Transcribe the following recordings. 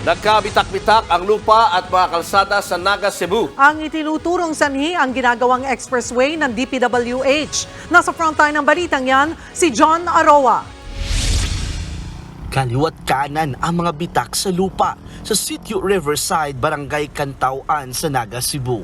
Nagkabitak-bitak ang lupa at mga kalsada sa Naga, Cebu. Ang itinuturong sanhi ang ginagawang expressway ng DPWH. Nasa frontline ng balitang yan, si John Aroa. Kaliwat kanan ang mga bitak sa lupa sa Sitio Riverside, Barangay Cantauan sa Naga, Cebu.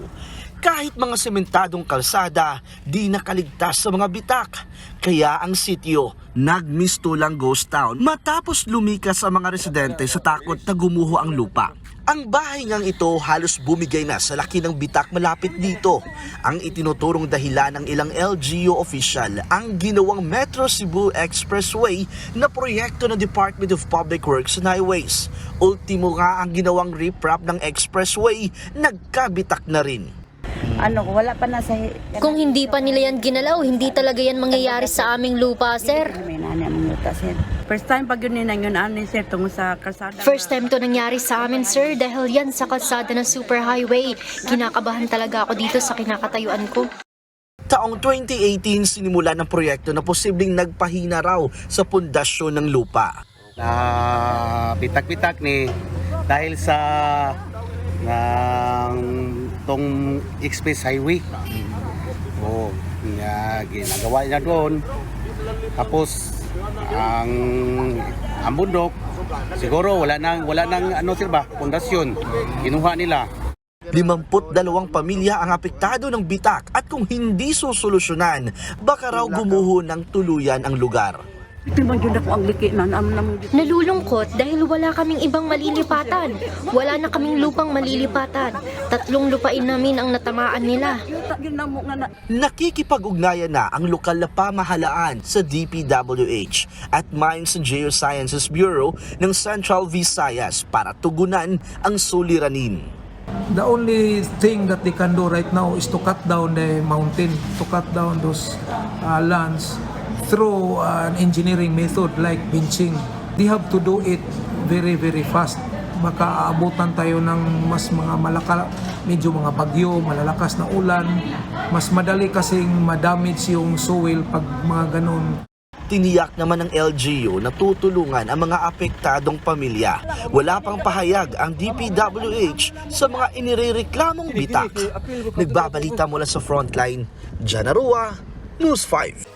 Kahit mga sementadong kalsada, di nakaligtas sa mga bitak. Kaya ang sitio, nagmistulang ghost town matapos lumikas sa mga residente sa takot na gumuho ang lupa. Ang bahay ngang ito halos bumigay na sa laki ng bitak malapit dito. Ang itinuturong dahilan ng ilang LGU official ang ginawang Metro Cebu Expressway na proyekto ng Department of Public Works and Highways. Ultimo nga ang ginawang riprap ng expressway, nagkabitak na rin. Ano, wala pa na sa... Kung hindi pa nila yan ginalaw, hindi talaga yan mangyayari sa aming lupa, sir. May nani ang luta, sir. First time pag yun nang yun, ani, sir, tungo sa kalsada. First time to nangyari sa amin, sir, dahil yan sa kalsada ng superhighway. Kinakabahan talaga ako dito sa kinakatayuan ko. Taong 2018 sinimula ng proyekto na posibleng nagpahina raw sa pundasyon ng lupa. na bitak-bitak ni dahil sa ng tong express highway. Oh, nga ginagawa niya doon. Tapos ang ang bundok siguro wala nang wala nang ano sir pundasyon. Kinuha nila. 52 pamilya ang apektado ng bitak at kung hindi susolusyonan, baka raw gumuho ng tuluyan ang lugar. Yun ako ang liki na naman dito. Nalulungkot dahil wala kaming ibang malilipatan. Wala na kaming lupang malilipatan. Tatlong lupain namin ang natamaan nila. Nakikipag-ugnayan na ang lokal na pamahalaan sa DPWH at Mines and Geosciences Bureau ng Central Visayas para tugunan ang suliranin. The only thing that they can do right now is to cut down the mountain, to cut down those uh, lands through an engineering method like benching. They have to do it very, very fast. Baka aabutan tayo ng mas mga malaka, medyo mga bagyo, malalakas na ulan. Mas madali kasing madamage yung soil pag mga ganun. Tiniyak naman ng LGU na tutulungan ang mga apektadong pamilya. Wala pang pahayag ang DPWH sa mga inirereklamong bitak. Nagbabalita mula sa frontline, Janarua, News 5.